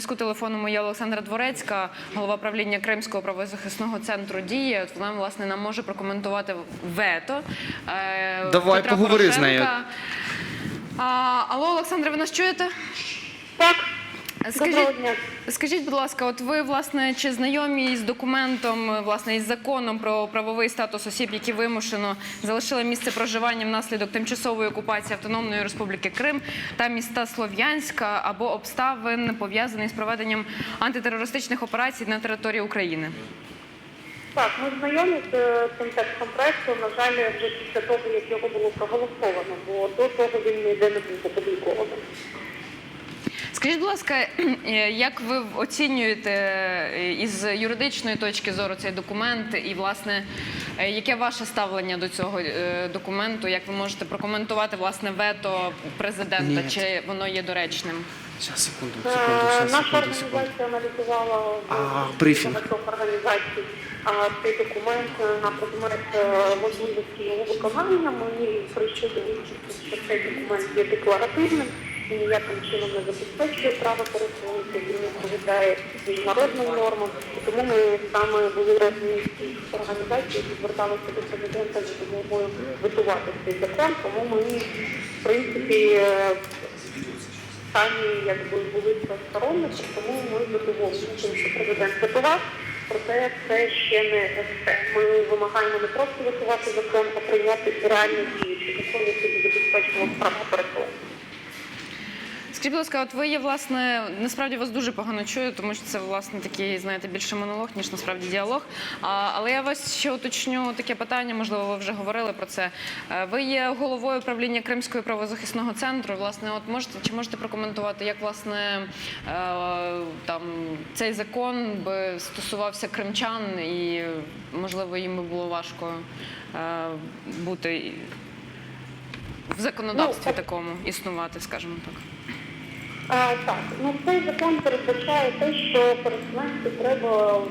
зв'язку телефоном є Олександра Дворецька, голова правління Кримського правозахисного центру дії. От вона власне нам може прокоментувати вето. е, Давай, Петра поговори з нею. А, алло, Олександре, ви нас чуєте? Так, Скажіть, скажіть, будь ласка, от ви власне чи знайомі з документом, власне, із законом про правовий статус осіб, які вимушено залишили місце проживання внаслідок тимчасової окупації Автономної Республіки Крим та міста Слов'янська або обставин пов'язаних з проведенням антитерористичних операцій на території України? Так, ми знайомі з е, цим текстом проекту. На жаль, вже після того, як його було проголосовано, бо до того він ніде не був опублікований. Скажіть, будь ласка, е, як ви оцінюєте е, із юридичної точки зору цей документ, і власне е, яке ваше ставлення до цього документу? Як ви можете прокоментувати власне вето президента? Ні. Чи воно є доречним? Сейчас, секунду, секунду, Наша секунду, секунду. організація аналізувала брифінг. багатьох організацій а, цей документ на предмет можливості його виконання. Ми прийшли до що цей документ є декларативним ніяким чином не забезпечує право переселенців, він відповідає міжнародним нормам. Тому ми саме були разні з організацій, які зверталися до президента за допомогою витувати цей закон. Тому ми, в принципі, е, самі якби були сторонники, тому ми задоволені тим, що президент готував. Проте це ще не все. Ми вимагаємо не просто готувати закон, а прийняти реальні діючі закон, який забезпечував права переселенців. Скажіть, будь ласка, от ви є власне насправді вас дуже погано чую, тому що це власне такий, знаєте, більше монолог, ніж насправді діалог. А, але я вас ще уточню таке питання, можливо, ви вже говорили про це. Е, Ви є головою правління Кримського правозахисного центру. Власне, от можете чи можете прокоментувати, як власне е, там цей закон би стосувався кримчан, і можливо їм би було важко е, бути в законодавстві Ну, такому існувати, скажімо так. А, так, ну цей закон передбачає те, що переселенцю треба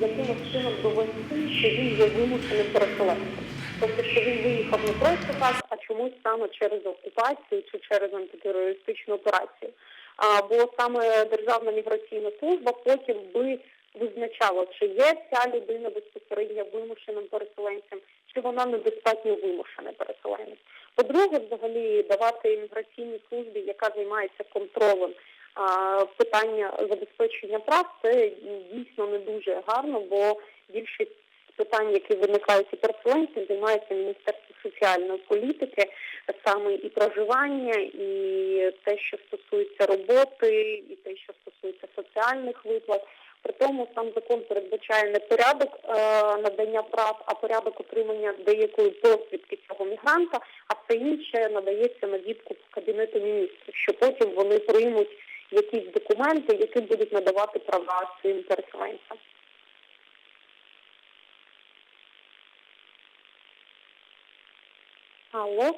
якимось чином довести, що він є вимушеним переселенцем. Тобто, що він виїхав не просто так, а чомусь саме через окупацію чи через антитерористичну операцію. А, бо саме Державна міграційна служба потім би визначала, чи є ця людина безпосередньо вимушеним переселенцем, чи вона недостатньо вимушений переселенець. По-друге, взагалі давати імміграційній службі, яка займається контролем а, питання забезпечення прав, це дійсно не дуже гарно, бо більшість питань, які виникають у переселенців, займається Міністерство соціальної політики, саме і проживання, і те, що стосується роботи, і те, що стосується соціальних виплат. Тому сам закон передбачає не порядок е, надання прав, а порядок отримання деякої посвідки цього мігранта, а все інше надається на відкуп Кабінету міністрів, що потім вони приймуть якісь документи, які будуть надавати права цим переселенцям. Алло?